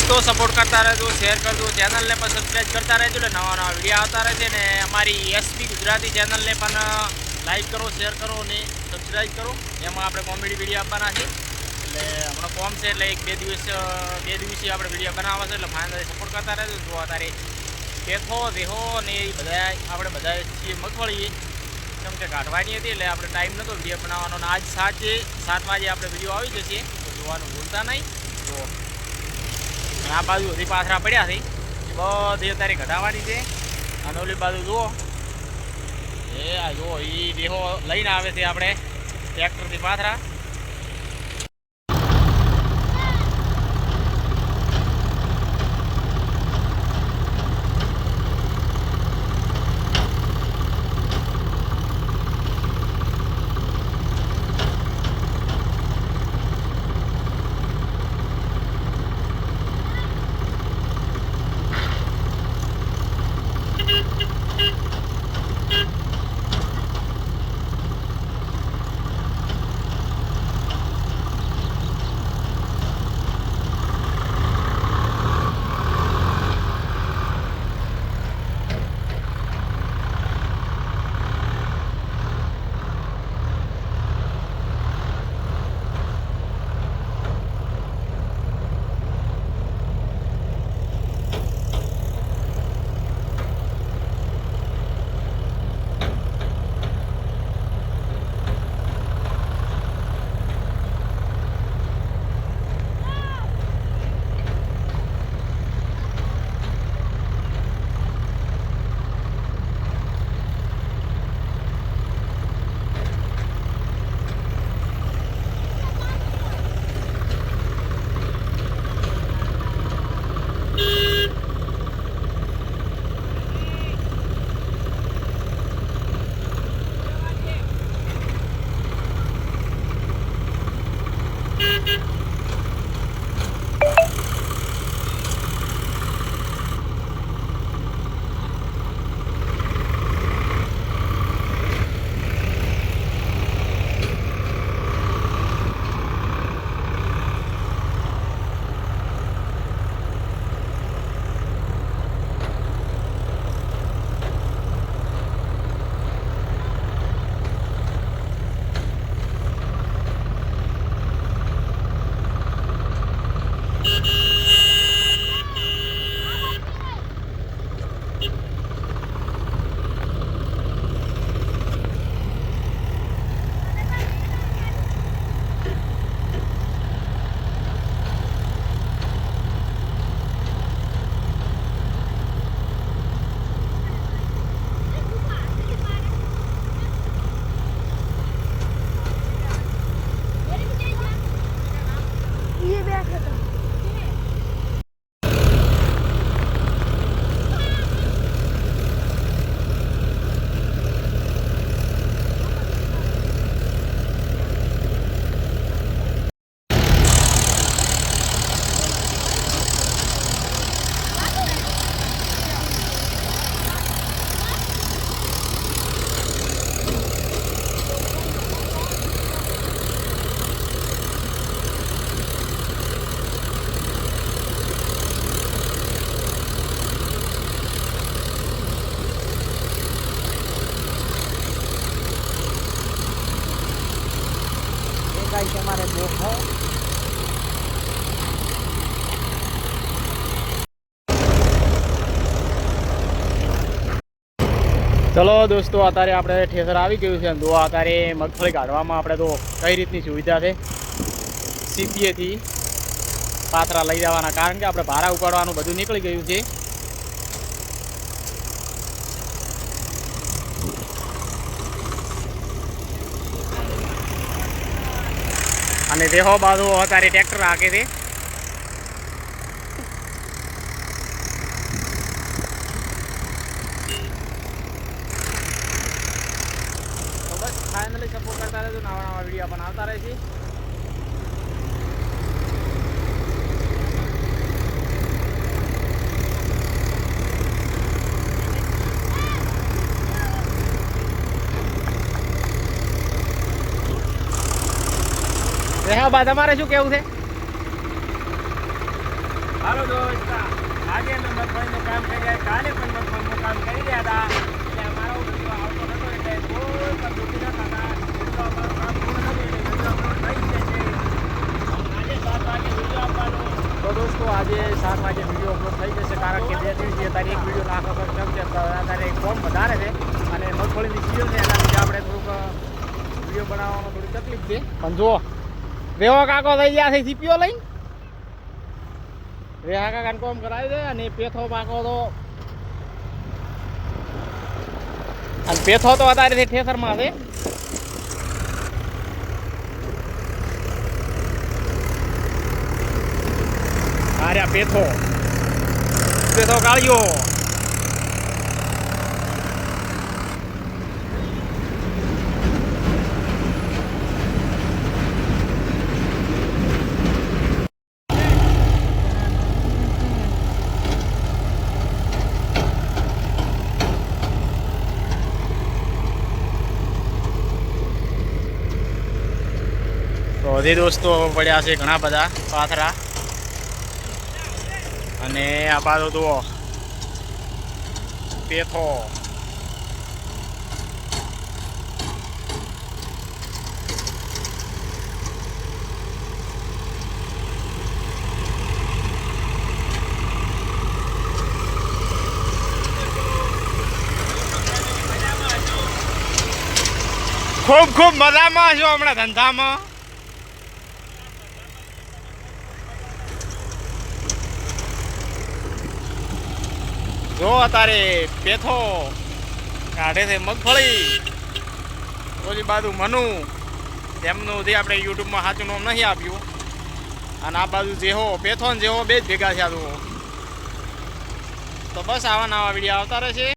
દોસ્તો સપોર્ટ કરતા રહેજો શેર કરજો ચેનલને પણ સબસ્ક્રાઈબ કરતા રહેજો એટલે નવા નવા વીડિયો આવતા રહેશે ને અમારી એસપી ગુજરાતી ચેનલને પણ લાઈક કરો શેર કરો અને સબસ્ક્રાઈબ કરો. એમાં આપણે કોમેડી વીડિયો આપવાના છે. એટલે હમણાં કોમ છે એટલે એક બે દિવસ બે દિવસથી આપણે વીડિયો બનાવવા છે, એટલે ફાઇનલી સપોર્ટ કરતા રહેજો. જો અત્યારે દેખો રેહો ને એ બધા આપણે બધા છીએ મગફળી કેમ કે કાઢવાની હતી એટલે આપણે ટાઈમ નહોતો વીડિયો બનાવવાનો. અને આજ સાંજે સાત વાગે આપણે વીડિયો આવી જશે. તો જોવાનું ભૂલતા નહીં. તો અને આ બાજુ હજી પાથરા પડ્યા છે. બધી અત્યારે ઘટાવાની છે. અને ઓલી બાજુ જુઓ. એ આ જુઓ એ દેહો લઈને આવે છે આપણે ટ્રેક્ટરથી પાથરા. ચલો દોસ્તો, અત્યારે આપણે ઠેસર આવી ગયું છે અને જો અત્યારે મગફળી કાઢવામાં આપણે તો કઈ રીતની સુવિધા છે? સીપીએથી પાત્રા લઈ જવાના, કારણ કે આપણે ભાડા ઉપાડવાનું બધું નીકળી ગયું છે. અને દેહો બાજુ અત્યારે ટ્રેક્ટર રાખે છે તો બસ ફાઇનલી સપોર્ટ કરતા રહેજો નવા નવા વીડિયો બનાવતા રહેશે. રેહા તમારે શું કેવું છે? હાલો દોસ્ત, આજે અમે મગફળીનું કામ કરી રહ્યા કાલે પણ મગફળીનું કામ કરી રહ્યા હતા એટલે અમારો વીડિયો આવતો નતો એટલે કોઈ પણ દુઃખી ન થતા વીડિયો અમારું કામ પૂર્ણ થયું એટલે વીડિયો અપલોડ થઈ જશે આજે સાત વાગે વીડિયો આપવાનો તો દોસ્તો આજે સાત વાગે વીડિયો અપલોડ થઈ જશે કારણ કે બે દિવસથી અત્યારે એક વીડિયો નાખો છે અત્યારે કોમ વધારે છે અને મગફળીની સિઝન છે એના લીધે આપણે થોડુંક વીડિયો બનાવવામાં થોડી તકલીફ છે. પણ જુઓ, રેવા કાકો થઈ ગયા છે સીપીઓ લઈને. રેહા કાકાને કોમ કરાવી દે અને પેથો પાકો તો અને પેથો તો અત્યારે ઠેસરમાં છે. આર્યા પેથો. પેથો કાઢ્યો. હજી દોસ્તો પડ્યા છે ઘણા બધા, પાથરા. અને આ બાજુ જુઓ. પેથો. ખૂબ ખૂબ મજામાં છો હમણાં ધંધામાં. જો અત્યારે પેથો કાઢે છે મગફળી. ઓલી બાજુ મનુ. તેમનું જે આપણે યુટ્યુબમાં સાચું નામ નથી આપ્યું. અને આ બાજુ જેહો પેથો ને જેહો બે જ ભેગા થયા તો બસ આવા નવા વીડિયો આવતા રહેશે.